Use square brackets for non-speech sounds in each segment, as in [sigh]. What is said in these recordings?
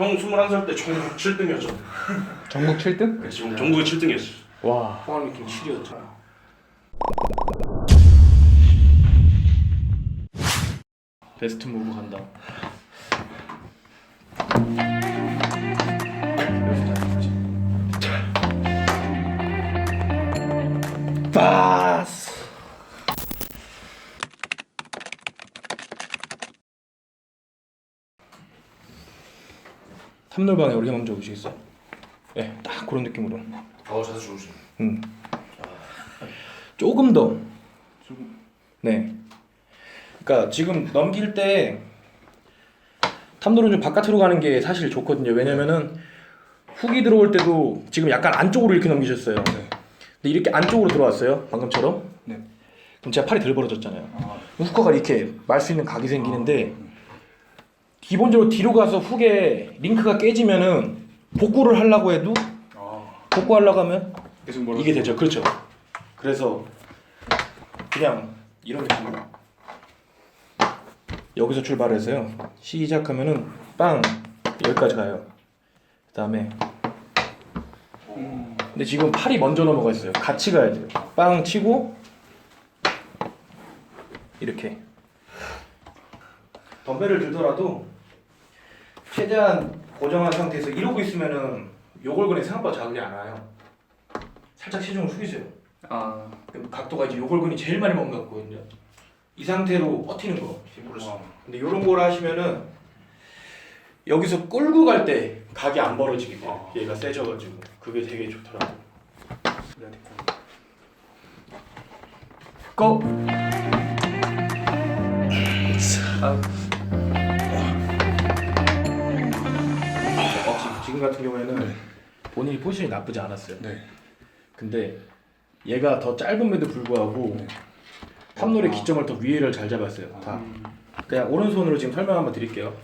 형 21살 때 전국 7등이었죠. 전국 7등? 지금 전국에 7등이었어. 와. 포항리킹 7위였잖아. 베스트 무브 간다. 빠스. 삼놀방에 우리 한번 적으시겠어요? 네, 딱 그런 느낌으로. 어 자세 좋으시네. 음. 조금 더. 네. 그러니까 지금 넘길 때 탐도는 좀 바깥으로 가는 게 사실 좋거든요. 왜냐면은 훅이 들어올 때도 지금 약간 안쪽으로 이렇게 넘기셨어요. 근데 이렇게 안쪽으로 들어왔어요. 방금처럼. 네. 그럼 제가 팔이 덜 벌어졌잖아요. 아, 후커가 이렇게 말 수 있는 각이 생기는데 기본적으로 뒤로 가서 훅에 링크가 깨지면은 복구를 하려고 해도 아, 복구하려고 하면 계속 멀어. 이게 되죠. 그렇죠. 그래서 그냥 이런 느낌으로 여기서 출발해서요. 시작하면은 빵 여기까지 가요. 그다음에 음, 근데 지금 팔이 먼저 넘어가 있어요. 같이 가야 돼요. 빵 치고 이렇게 덤벨을 들더라도 최대한 고정한 상태에서 이러고 있으면은 요골근이 생각보다 자극이 안 와요. 살짝 체중을 숙이세요. 아, 그럼 각도가 이제 요골근이 제일 많이 먹는 것 같거든요. 이 상태로 버티는 거. 와. 근데 이런 걸 하시면은 여기서 끌고 갈 때 각이 안 벌어지게 돼요. 얘가 세져가지고 그게 되게 좋더라고. 고! 아, 지금 같은 경우에는 본인이 포지션이 나쁘지 않았어요. 네. 근데 얘가 더 짧음에도 불구하고 네. 탑롤의 아. 기점을 더 위에를 잘 잡았어요. 다. 음, 그냥 오른손으로 지금 설명 한번 드릴게요.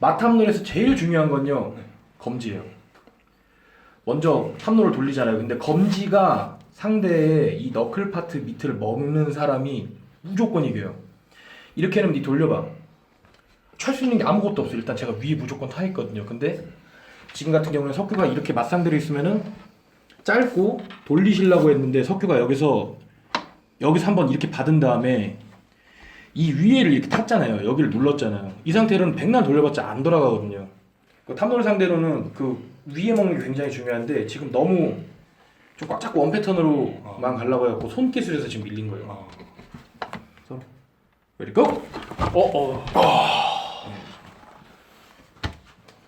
마탑롤에서 제일 중요한 건요. 네. 검지예요. 먼저 탑롤을 돌리잖아요. 근데 검지가 상대의 이 너클 파트 밑을 먹는 사람이 무조건 이겨요. 이렇게 하면 니 돌려봐. 찰 수 있는 게 아무것도 없어. 일단 제가 위에 무조건 타 있거든요. 근데 지금 같은 경우는 석규가 이렇게 맞상대로 있으면은 짧고 돌리시려고 했는데 석규가 여기서 여기서 한번 이렇게 받은 다음에 이 위에를 이렇게 탔잖아요. 여기를 눌렀잖아요. 이 상태로는 백날 돌려봤자 안 돌아가거든요. 그 탑롤 상대로는 그 위에 먹는 게 굉장히 중요한데 지금 너무 좀 꽉 잡고 원 패턴으로만 가려고 해갖고 손 기술에서 지금 밀린 거예요. 아, 레디 고! 어, 어.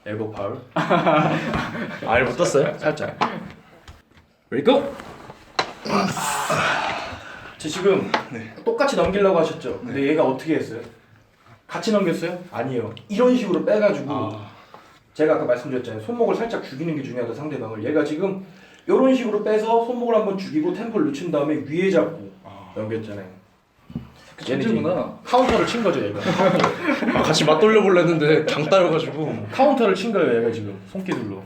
엘보 파울. 알못 떴어요? 살짝. 레디 고! 제 지금 네. 똑같이 넘기려고 하셨죠? 근데 얘가 어떻게 했어요? 같이 넘겼어요? 아니에요. 이런 식으로 빼가지고 아, 제가 아까 말씀드렸잖아요. 손목을 살짝 죽이는 게 중요하다 상대방을. 얘가 지금 이런 식으로 빼서 손목을 한번 죽이고 템포를 늦춘 다음에 위에 잡고 아. 넘겼잖아요. 천재구나. 카운터를 친 거죠 얘가. 아, 같이 맞돌려 볼려 했는데 강 따여가지고. 카운터를 친 거예요 얘가 지금 손기술로.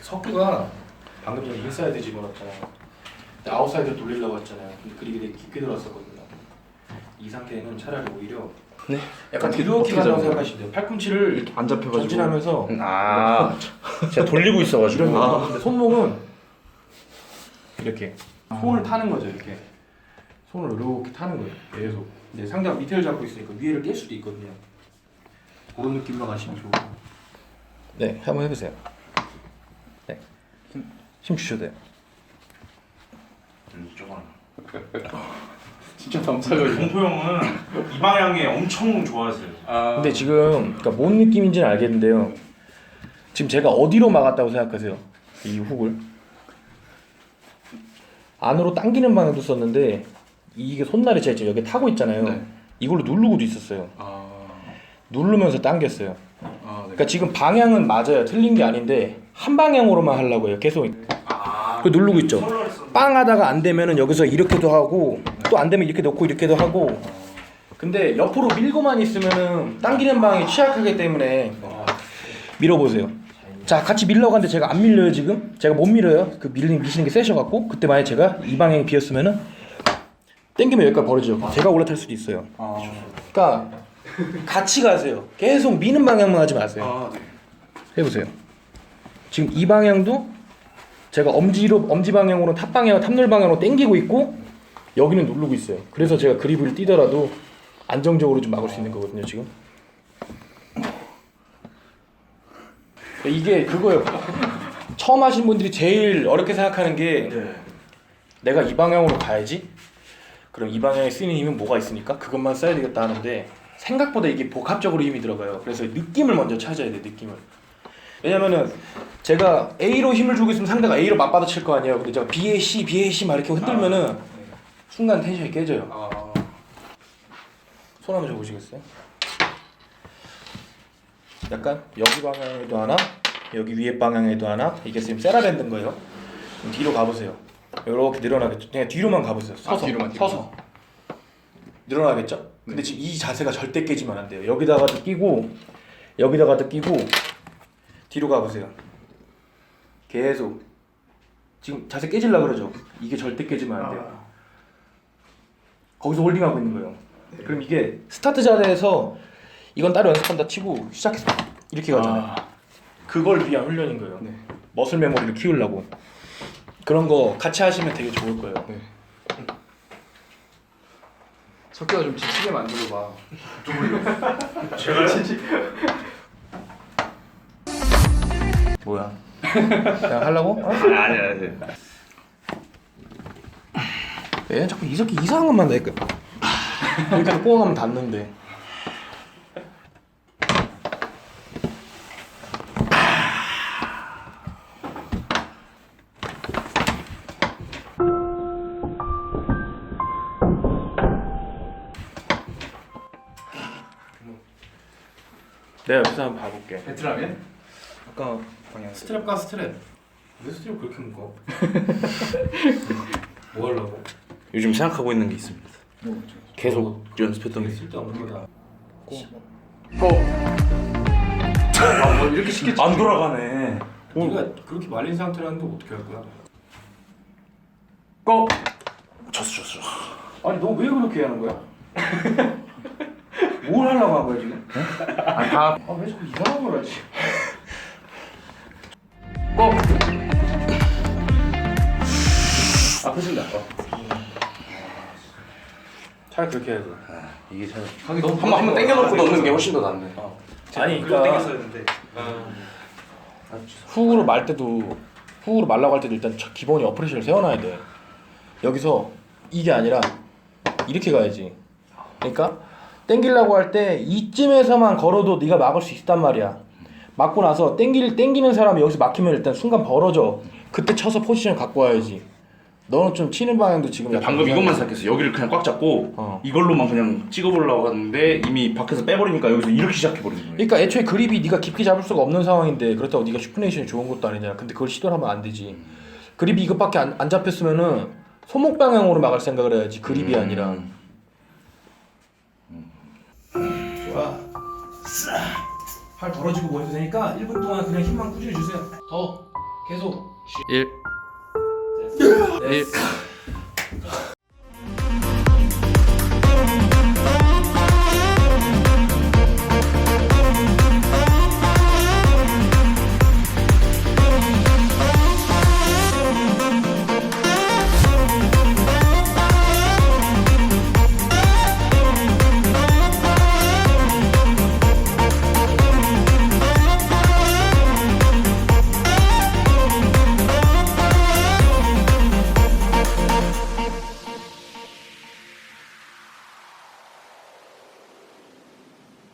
석구가 방금 전에 인사이드 집어넣었잖아요. 근데 아웃사이드 돌리려고 했잖아요. 근데 그립이 되게 깊게 들어왔었거든요. 이 상태는 차라리 오히려 네. 약간 어떻게- 어떻게 잡아요? 생각하시면 돼요. 팔꿈치를 이렇게 안 잡혀가지고. 전진하면서 아, 제가 돌리고 있어가지고. 이런 거. 아. 근데 손목은 이렇게 손을 타는 거죠. 이렇게 손을 이렇게 타는 거예요. 계속. 근데 상대가 밑에를 잡고 있으니까 위에를 깰 수도 있거든요. 그런 느낌으로 가시면 좋고. 네, 한번 해보세요. 네, 힘, 힘 주셔도 돼요. 음, 저거는. [laughs] 진짜 넘사벽이. 공포 형은 이 방향에 엄청 좋아하세요. 아, 근데 지금 그러니까 뭔 느낌인지는 알겠는데요. 지금 제가 어디로 막았다고 생각하세요? 이 훅을 안으로 당기는 방향도 썼는데 이게 손날이 제가 지금 여기 타고 있잖아요. 네. 이걸로 누르고도 있었어요. 아, 누르면서 당겼어요. 아, 네. 그러니까 지금 방향은 맞아요. 틀린 게 아닌데 한 방향으로만 하려고 해요. 계속 그 누르고 있죠. 빵 하다가 안 되면은 여기서 이렇게도 하고 또 안 되면 이렇게 놓고 이렇게도 하고. 근데 옆으로 밀고만 있으면은 당기는 방향이 취약하기 때문에 밀어보세요. 자 같이 밀려고 하는데 제가 안 밀려요 지금? 제가 못 밀어요. 그 밀리는 미시는 게 세셔갖고. 그때 만약에 제가 이 방향이 비었으면은 땡기면 여기까지 벌어져 제가 올라탈 수도 있어요. 그러니까 같이 가세요. 계속 미는 방향만 하지 마세요. 아 네. 해보세요. 지금 이 방향도 제가 엄지로 엄지 방향으로 탑 방향 탑놀 방향으로 땡기고 있고 여기는 누르고 있어요 그래서 제가 그립을 뛰더라도 안정적으로 좀 막을 수 있는 거거든요 지금 이게 그거예요. 처음 하신 분들이 제일 어렵게 생각하는 게 내가 이 방향으로 가야지. 그럼 이 방향에 쓰이는 힘은 뭐가 있으니까 그것만 써야 되겠다 하는데 생각보다 이게 복합적으로 힘이 들어가요. 그래서 느낌을 먼저 찾아야 돼 느낌을. 왜냐면은 제가 A로 힘을 주고 있으면 상대가 A로 맞받아 칠 거 아니에요. 근데 제가 B에 C, B에 C 막 이렇게 흔들면은 순간 텐션이 깨져요. 아. 손 한번 줘보시겠어요? 약간 여기 방향에도 하나, 여기 위에 방향에도 하나. 이게 지금 세라밴드인 거예요. 그럼 뒤로 가보세요. 이렇게 늘어나겠죠. 그냥 뒤로만 가보세요. 서서, 뒤로만, 뒤로만. 서서. 늘어나겠죠? 근데 지금 이 자세가 절대 깨지면 안 돼요. 여기다가도 끼고, 여기다가도 끼고, 뒤로 가보세요. 계속. 지금 자세 깨질라 그러죠? 이게 절대 깨지면 안 돼요. 거기서 홀딩하고 있는 거예요. 그럼 이게 스타트 자리에서 이건 따로 연습한다 치고 시작해서 이렇게 가잖아요. 그걸 위한 훈련인 거예요. 네. 머슬 메모리를 키우려고. 그런 거 같이 하시면 되게 좋을 거예요. 네. 석규가 좀 지치게 만들어 봐. [laughs] 뭐야? 그냥 하려고? 어? 아니 아니 아니. 얘 자꾸 이렇게 이상한 것만 내니까 이렇게 꼬아가면 닿는데. 내가 옆에서 한번 봐볼게. 베트남에? 아까 방향. 스트랩과 스트랩. 왜 스트랩 그렇게 묶어? [laughs] 뭐 하려고? 요즘 생각하고 있는 게 있습니다. 계속 연습했던 게 있어요. 쓸데없는 거다. 아, 뭐 이렇게 쉽게 안 돌아가네. 우리가 그렇게 말린 상태로 하는데 어떻게 할 거야? 고. 졌어 졌어. 아니 너 왜 그렇게 하는 거야? [laughs] 뭘 하려고 한 거야 지금? 다. 아왜 자꾸 이상한 걸 하지? 아프신다. 어. 차라리 그렇게 해야지. 이게 참. 하기 너무 한번 한번 당겨놓고 넣는 게 훨씬 더 낫네. 아니 그러니까 훅으로 말 때도 훅으로 말라고 할 때도 일단 첫 기본이 어프레션을 세워놔야 돼. 여기서 이게 아니라 이렇게 가야지. 그러니까 땡기려고 할 때 이쯤에서만 걸어도 네가 막을 수 있단 말이야. 막고 나서 땡길 땡기는 사람이 여기서 막히면 일단 순간 벌어져. 그때 쳐서 포지션 갖고 와야지. 너는 좀 치는 방향도 지금 약간 방금. 이것만 생각했어. 여기를 그냥 꽉 잡고 어. 이걸로만 그냥 찍어보려고 하는데 이미 밖에서 빼버리니까 여기서 이렇게 시작해버리는 거예요. 그러니까 애초에 그립이 네가 깊게 잡을 수가 없는 상황인데 그렇다고 네가 슈퍼네이션이 좋은 것도 아니냐. 근데 그걸 시도를 하면 안 되지. 그립이 이것밖에 안, 안 잡혔으면은 손목 방향으로 막을 생각을 해야지. 그립이 음. 아니라. 좋아. 팔 벌어지고 뭐 해도 되니까 1분 동안 그냥 힘만 꾸준히 주세요. 더 계속. 1 [laughs] え